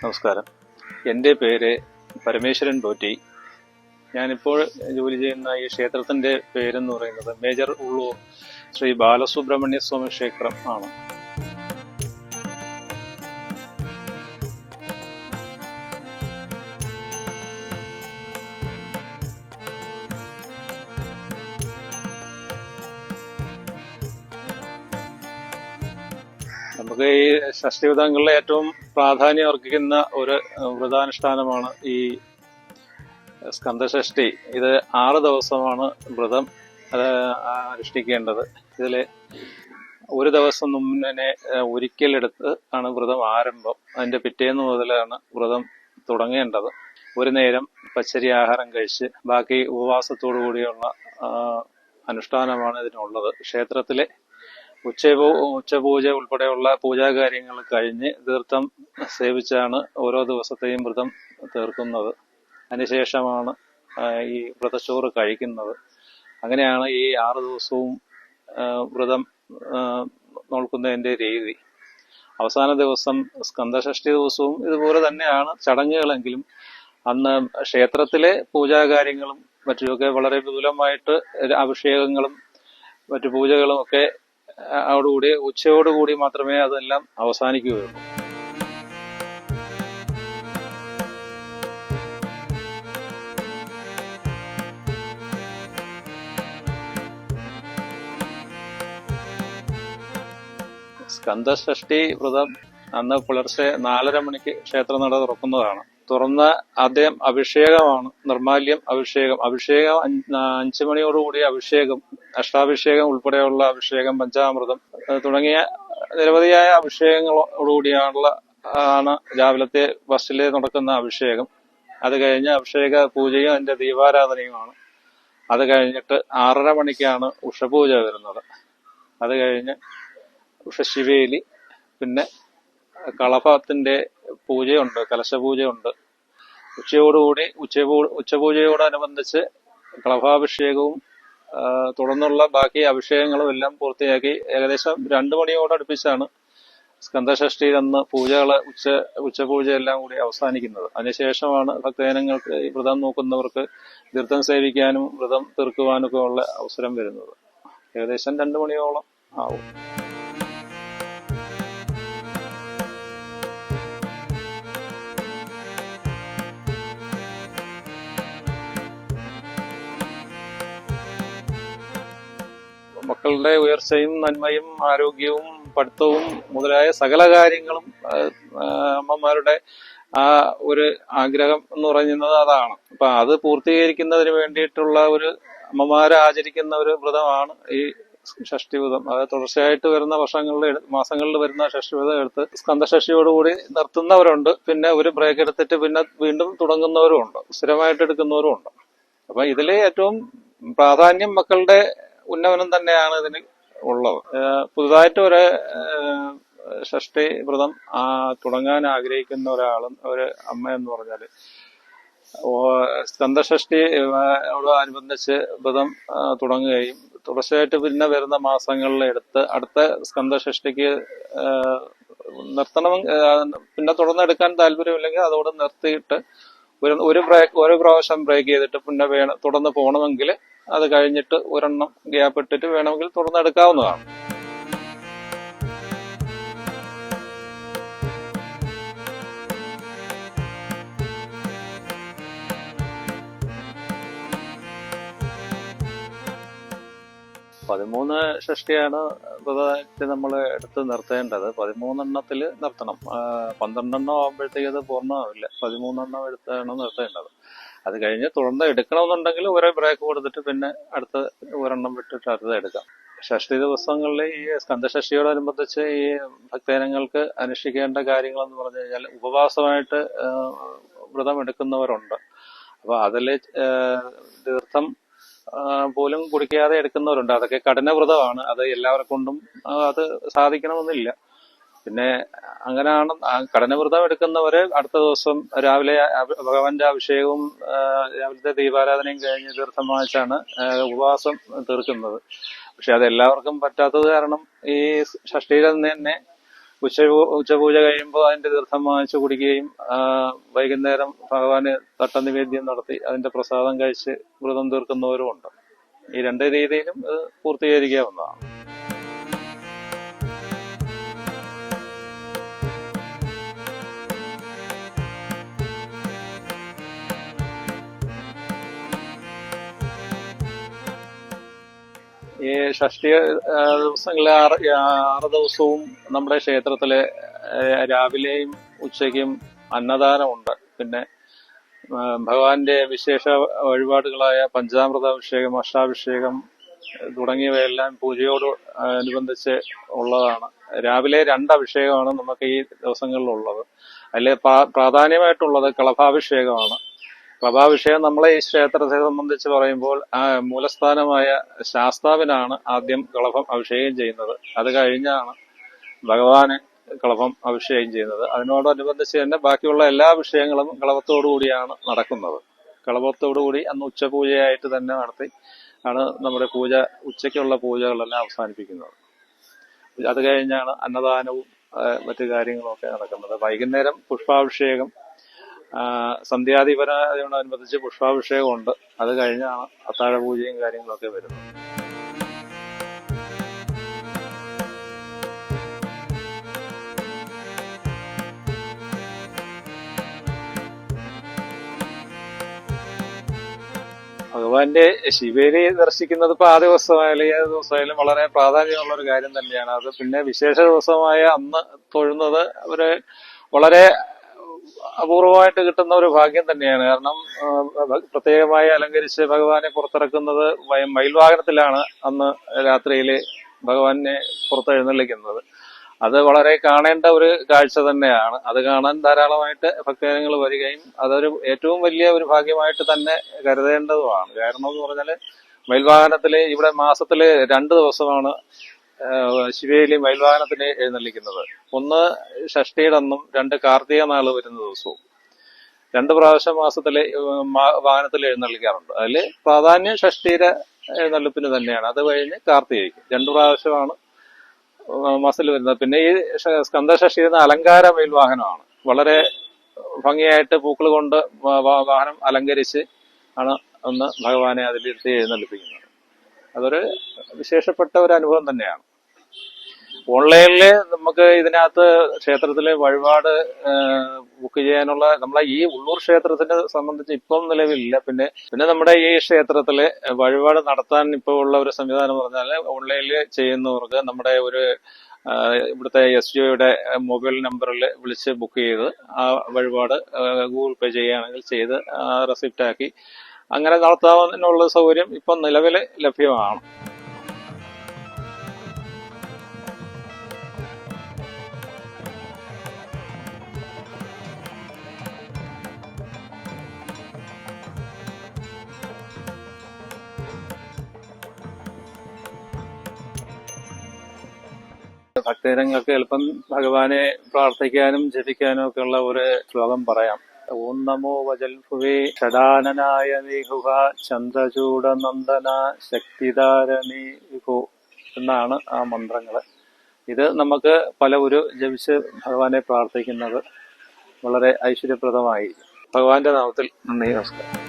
നമസ്കാരം. എന്റെ പേര് പരമേശ്വരൻ പോറ്റി ഞാനിപ്പോൾ ജോലി ചെയ്യുന്ന ഈ ക്ഷേത്രത്തിന്റെ പേരെന്ന് പറയുന്നത് മേജർ ഉള്ളൂർ ശ്രീ ബാലസുബ്രഹ്മണ്യ സ്വാമി ക്ഷേത്രം ആണ്. നമുക്ക് ഈ ഷഷ്ടിവിധങ്ങളിലെ ഏറ്റവും പ്രാധാന്യം അർഹിക്കുന്ന ഒരു വ്രതാനുഷ്ഠാനമാണ് ഈ സ്കന്ദഷഷ്ടി ഇത് ആറ് ദിവസമാണ് വ്രതം അനുഷ്ഠിക്കേണ്ടത്. ഇതിൽ ഒരു ദിവസം മുന്നേ ഒരിക്കലെടുത്ത് ആണ് വ്രതം ആരംഭം. അതിന്റെ പിറ്റേന്ന് മുതലാണ് വ്രതം തുടങ്ങേണ്ടത്. ഒരു നേരം പച്ചരി ആഹാരം കഴിച്ച് ബാക്കി ഉപവാസത്തോടു കൂടിയുള്ള അനുഷ്ഠാനമാണ് ഇതിനുള്ളത്. ക്ഷേത്രത്തിലെ ഉച്ചപൂ ഉച്ചപൂജ ഉൾപ്പെടെയുള്ള പൂജാ കാര്യങ്ങൾ കഴിഞ്ഞ് തീർത്ഥം സേവിച്ചാണ് ഓരോ ദിവസത്തെയും വ്രതം തീർക്കുന്നത്. അതിനുശേഷമാണ് ഈ വ്രതച്ചോറ് കഴിക്കുന്നത്. അങ്ങനെയാണ് ഈ ആറ് ദിവസവും വ്രതം നോക്കുന്നതിന്റെ രീതി. അവസാന ദിവസം സ്കന്ദഷഷ്ടി ദിവസവും ഇതുപോലെ തന്നെയാണ് ചടങ്ങുകളെങ്കിലും അന്ന് ക്ഷേത്രത്തിലെ പൂജാകാര്യങ്ങളും മറ്റുമൊക്കെ വളരെ വിപുലമായിട്ട് അഭിഷേകങ്ങളും മറ്റു പൂജകളും ഒക്കെ അതോടുകൂടി ഉച്ചയോടുകൂടി മാത്രമേ അതെല്ലാം അവസാനിക്കുകയുള്ളൂ. സ്കന്ധഷ്ടി വ്രതം അന്ന് പുലർച്ചെ നാലര മണിക്ക് ക്ഷേത്രനട തുറക്കുന്നതാണ്. തുറന്ന അദ്ദേഹം അഭിഷേകമാണ് നിർമാല്യം അഭിഷേകം. അഭിഷേകം അഞ്ച് മണിയോടുകൂടി അഭിഷേകം അഷ്ടാഭിഷേകം ഉൾപ്പെടെയുള്ള അഭിഷേകം പഞ്ചാമൃതം തുടങ്ങിയ നിരവധിയായ അഭിഷേകങ്ങളോടുകൂടിയാണുള്ള ആണ് രാവിലത്തെ ബസ്സിൽ നടക്കുന്ന അഭിഷേകം. അത് കഴിഞ്ഞ് അഭിഷേക പൂജയും അതിന്റെ ദീപാരാധനയുമാണ്. അത് കഴിഞ്ഞിട്ട് ആറര മണിക്കാണ് ഉഷപൂജ വരുന്നത്. അത് കഴിഞ്ഞ് ഉഷശിവേലി പിന്നെ കളഭത്തിന്റെ പൂജയുണ്ട് കലശപൂജയുണ്ട്. ഉച്ചയോടുകൂടി ഉച്ചപൂ ഉച്ചപൂജയോടനുബന്ധിച്ച് കളഭാഭിഷേകവും തുടർന്നുള്ള ബാക്കി അഭിഷേകങ്ങളും എല്ലാം പൂർത്തിയാക്കി ഏകദേശം രണ്ടു മണിയോടടുപ്പിച്ചാണ് സ്കന്ദഷഷ്ടി അന്ന് പൂജകൾ ഉച്ച ഉച്ചപൂജ എല്ലാം കൂടി അവസാനിക്കുന്നത്. അതിനുശേഷമാണ് ഭക്തജനങ്ങൾക്ക് ഈ വ്രതം നോക്കുന്നവർക്ക് തീർത്ഥം സേവിക്കാനും വ്രതം തീർക്കുവാനൊക്കെ ഉള്ള അവസരം വരുന്നത്. ഏകദേശം രണ്ടു മണിയോളം ആവും. മക്കളുടെ ഉയർച്ചയും നന്മയും ആരോഗ്യവും പഠിത്തവും മുതലായ സകല കാര്യങ്ങളും അമ്മമാരുടെ ആ ഒരു ആഗ്രഹം എന്ന് പറയുന്നത് അതാണ്. അപ്പൊ അത് പൂർത്തീകരിക്കുന്നതിന് വേണ്ടിയിട്ടുള്ള ഒരു അമ്മമാരെ ആചരിക്കുന്ന ഒരു വ്രതമാണ് ഈ ഷഷ്ടിവ്രതം അത് തുടർച്ചയായിട്ട് വരുന്ന വർഷങ്ങളിൽ മാസങ്ങളിൽ വരുന്ന ഷഷ്ടിവ്രതം എടുത്ത് സ്കന്ധഷഷ്ടിയോടുകൂടി നിർത്തുന്നവരുണ്ട്. പിന്നെ ഒരു ബ്രേക്ക് എടുത്തിട്ട് പിന്നെ വീണ്ടും തുടങ്ങുന്നവരും ഉണ്ട് സ്ഥിരമായിട്ട് എടുക്കുന്നവരും ഉണ്ട് അപ്പൊ ഇതിലെ ഏറ്റവും പ്രാധാന്യം മക്കളുടെ ഉന്നമനം തന്നെയാണ് ഇതിന് ഉള്ളത്. പുതുതായിട്ട് ഒരു ഷഷ്ടി വ്രതം തുടങ്ങാൻ ആഗ്രഹിക്കുന്ന ഒരാളും ഒരു അമ്മ എന്ന് പറഞ്ഞാൽ യോട് അനുബന്ധിച്ച് വ്രതം തുടങ്ങുകയും തുടർച്ചയായിട്ട് പിന്നെ വരുന്ന മാസങ്ങളിൽ എടുത്ത് അടുത്ത സ്കന്ധഷ്ടിക്ക് നിർത്തണം പിന്നെ തുടർന്നെടുക്കാൻ താല്പര്യമില്ലെങ്കിൽ അതോടെ നിർത്തിയിട്ട് ഒരു ഒരു ബ്രേക്ക് ഒരു പ്രാവശ്യം ബ്രേക്ക് ചെയ്തിട്ട് പിന്നെ വേണം തുടർന്ന് പോകണമെങ്കിൽ അത് കഴിഞ്ഞിട്ട് ഒരെണ്ണം ഗ്യാപ്പ് ഇട്ടിട്ട് വേണമെങ്കിൽ തുടർന്നെടുക്കാവുന്നതാണ് പതിമൂന്ന് ഷഷ്ടിയാണ് വ്രതത്തെ നമ്മൾ എടുത്ത് നിർത്തേണ്ടത്. പതിമൂന്നെണ്ണത്തിൽ നിർത്തണം. പന്ത്രണ്ടെണ്ണം ആകുമ്പോഴത്തേക്ക് അത് പൂർണമാവില്ല. പതിമൂന്നെണ്ണം എടുത്താണ് നിർത്തേണ്ടത്. അത് കഴിഞ്ഞ് തുടർന്ന് എടുക്കണമെന്നുണ്ടെങ്കിൽ ഒരേ ബ്രേക്ക് കൊടുത്തിട്ട് പിന്നെ അടുത്ത ഒരെണ്ണം വിട്ടിട്ട് അടുത്ത എടുക്കാം. ഷഷ്ടി ദിവസങ്ങളിൽ ഈ സ്കന്ധഷഷ്ടിയോടനുബന്ധിച്ച് ഈ ഭക്തജനങ്ങൾക്ക് അനുഷ്ഠിക്കേണ്ട കാര്യങ്ങൾ എന്ന് പറഞ്ഞു കഴിഞ്ഞാൽ ഉപവാസമായിട്ട് വ്രതം എടുക്കുന്നവരുണ്ട് അപ്പൊ അതിൽ തീർത്ഥം പോലും കുടിക്കാതെ എടുക്കുന്നവരുണ്ട്. അതൊക്കെ കഠിനവ്രതമാണ്. അത് എല്ലാവരെ കൊണ്ടും അത് സാധിക്കണമെന്നില്ല. പിന്നെ അങ്ങനെയാണ് കഠിനവ്രതം എടുക്കുന്നവര് അടുത്ത ദിവസം രാവിലെ ഭഗവാന്റെ അഭിഷേകവും രാവിലത്തെ ദീപാരാധനയും കഴിഞ്ഞ് തീർത്ഥം വാങ്ങിച്ചാണ് ഉപവാസം തീർക്കുന്നത്. പക്ഷെ അത് എല്ലാവർക്കും പറ്റാത്തത് കാരണം ഈ ഷഷ്ടിയിൽ തന്നെ ഉച്ച ഉച്ചപൂജ കഴിയുമ്പോൾ അതിന്റെ തീർത്ഥം വാങ്ങിച്ചു കുടിക്കുകയും വൈകുന്നേരം ഭഗവാന് തട്ടനിവേദ്യം നടത്തി അതിന്റെ പ്രസാദം കഴിച്ച് വ്രതം തീർക്കുന്നവരും ഉണ്ട്. ഈ രണ്ട് രീതിയിലും പൂർത്തീകരിക്കാവുന്നതാണ്. ഈ ഷഷ്ടി ദിവസങ്ങളിലെ ആറ് ആറ് ദിവസവും നമ്മുടെ ക്ഷേത്രത്തിൽ രാവിലെയും ഉച്ചയ്ക്കും അന്നദാനമുണ്ട്. പിന്നെ ഭഗവാന്റെ വിശേഷ വഴിപാടുകളായ പഞ്ചാമൃത അഭിഷേകം അഷ്ടാഭിഷേകം തുടങ്ങിയവയെല്ലാം പൂജയോട് അനുബന്ധിച്ച് ഉള്ളതാണ്. രാവിലെ രണ്ട് അഭിഷേകമാണ് നമുക്ക് ഈ ദിവസങ്ങളിലുള്ളത്. അതിൽ പ്രാധാന്യമായിട്ടുള്ളത് കളഭാഭിഷേകമാണ്. കളഭാഭിഷേകം നമ്മളെ ഈ ക്ഷേത്രത്തെ സംബന്ധിച്ച് പറയുമ്പോൾ ആ മൂലസ്ഥാനമായ ശാസ്താവിനാണ് ആദ്യം കളഭം അഭിഷേകം ചെയ്യുന്നത്. അത് കഴിഞ്ഞാണ് ഭഗവാന് കളഭം അഭിഷേകം ചെയ്യുന്നത്. അതിനോടനുബന്ധിച്ച് തന്നെ ബാക്കിയുള്ള എല്ലാ വിഷയങ്ങളും കളഭത്തോടു കൂടിയാണ് നടക്കുന്നത്. കളഭത്തോടു കൂടി അന്ന് ഉച്ചപൂജയായിട്ട് തന്നെ നടത്തി ആണ് നമ്മുടെ പൂജ ഉച്ചയ്ക്കുള്ള പൂജകളെല്ലാം അവസാനിപ്പിക്കുന്നത്. അത് കഴിഞ്ഞാണ് അന്നദാനവും മറ്റു കാര്യങ്ങളും ഒക്കെ നടക്കുന്നത്. വൈകുന്നേരം പുഷ്പാഭിഷേകം ആ, സന്ധ്യാധിപനയോടനുബന്ധിച്ച് പുഷ്പാഭിഷേകമുണ്ട്. അത് കഴിഞ്ഞാണ് അത്താഴ പൂജയും കാര്യങ്ങളൊക്കെ വരുന്നത്. ഭഗവാന്റെ ശിവേരി ദർശിക്കുന്നത് ഇപ്പൊ ആ ദിവസമായാലും ഏത് ദിവസമായാലും വളരെ പ്രാധാന്യമുള്ള ഒരു കാര്യം തന്നെയാണ്. അത് പിന്നെ വിശേഷ ദിവസമായ അന്ന് തൊഴുന്നത് ഒരു വളരെ അപൂർവമായിട്ട് കിട്ടുന്ന ഒരു ഭാഗ്യം തന്നെയാണ്. കാരണം പ്രത്യേകമായി അലങ്കരിച്ച് ഭഗവാനെ പുറത്തിറക്കുന്നത് മയിൽ മയിൽവാഹനത്തിലാണ് അന്ന് രാത്രിയിൽ ഭഗവാനെ പുറത്തെഴുന്നള്ളിക്കുന്നത്. അത് വളരെ കാണേണ്ട ഒരു കാഴ്ച തന്നെയാണ്. അത് കാണാൻ ധാരാളമായിട്ട് ഭക്തജനങ്ങൾ വരികയും അതൊരു ഏറ്റവും വലിയ ഒരു ഭാഗ്യമായിട്ട് തന്നെ കരുതേണ്ടതുമാണ്. കാരണം എന്ന് പറഞ്ഞാൽ മയിൽവാഹനത്തിൽ ഇവിടെ മാസത്തിൽ രണ്ട് ദിവസമാണ് ശിവേലി മയിൽവാഹനത്തിന് എഴുന്നള്ളിക്കുന്നത്. ഒന്ന് ഷഷ്ടിയുടെ അന്നും രണ്ട് കാർത്തിക നാൾ വരുന്ന ദിവസവും. രണ്ട് പ്രാവശ്യം മാസത്തിലെ വാഹനത്തിൽ എഴുന്നള്ളിക്കാറുണ്ട്. അതിൽ പ്രാധാന്യം ഷഷ്ടിയുടെ എഴുന്നള്ളിപ്പിന് തന്നെയാണ്. അത് കഴിഞ്ഞ് കാർത്തികയ്ക്ക്. രണ്ട് പ്രാവശ്യമാണ് മാസത്തിൽ വരുന്നത്. പിന്നെ ഈ സ്കന്ധഷ്ടി എന്ന അലങ്കാര മയിൽവാഹനമാണ്. വളരെ ഭംഗിയായിട്ട് പൂക്കൾ കൊണ്ട് വാഹനം അലങ്കരിച്ച് ആണ് ഒന്ന് ഭഗവാനെ അതിലിരുത്തി എഴുന്നള്ളിപ്പിക്കുന്നത്. അതൊരു വിശേഷപ്പെട്ട ഒരു അനുഭവം തന്നെയാണ്. ഓൺലൈനിൽ നമുക്ക് ഇതിനകത്ത് ക്ഷേത്രത്തിലെ വഴിപാട് ബുക്ക് ചെയ്യാനുള്ള നമ്മളെ ഈ ഉള്ളൂർ ക്ഷേത്രത്തിനെ സംബന്ധിച്ച് ഇപ്പം നിലവിലില്ല. പിന്നെ പിന്നെ നമ്മുടെ ഈ ക്ഷേത്രത്തിൽ വഴിപാട് നടത്താൻ ഇപ്പോൾ ഉള്ള ഒരു സംവിധാനം പറഞ്ഞാൽ ഓൺലൈനിൽ ചെയ്യുന്നവർക്ക് നമ്മുടെ ഒരു ഇവിടുത്തെ എസ് ജിയുടെ മൊബൈൽ നമ്പറിൽ വിളിച്ച് ബുക്ക് ചെയ്ത് ആ വഴിപാട് ഗൂഗിൾ പേ ചെയ്യുകയാണെങ്കിൽ ചെയ്ത് റെസിപ്റ്റ് ആക്കി അങ്ങനെ നടത്താവുന്നതിനുള്ള സൗകര്യം ഇപ്പം നിലവിൽ ലഭ്യമാണ്. ഭക്തജനങ്ങൾക്ക് എളുപ്പം ഭഗവാനെ പ്രാർത്ഥിക്കാനും ജപിക്കാനും ഒക്കെ ഉള്ള ഒരു ശ്ലോകം പറയാം. ഓം നമോ വജൽഭുവേ. ഷടാനനായ നിഹുഹ ചന്ദ്രചൂടനന്ദന ശക്തിധാരണി വിഭു എന്നാണ് ആ മന്ത്രങ്ങൾ ഇത് നമുക്ക് പല ഒരു ജപിച്ച് ഭഗവാനെ പ്രാർത്ഥിക്കുന്നത് വളരെ ഐശ്വര്യപ്രദമായി. ഭഗവാന്റെ നാമത്തിൽ നന്ദി നമസ്കാരം.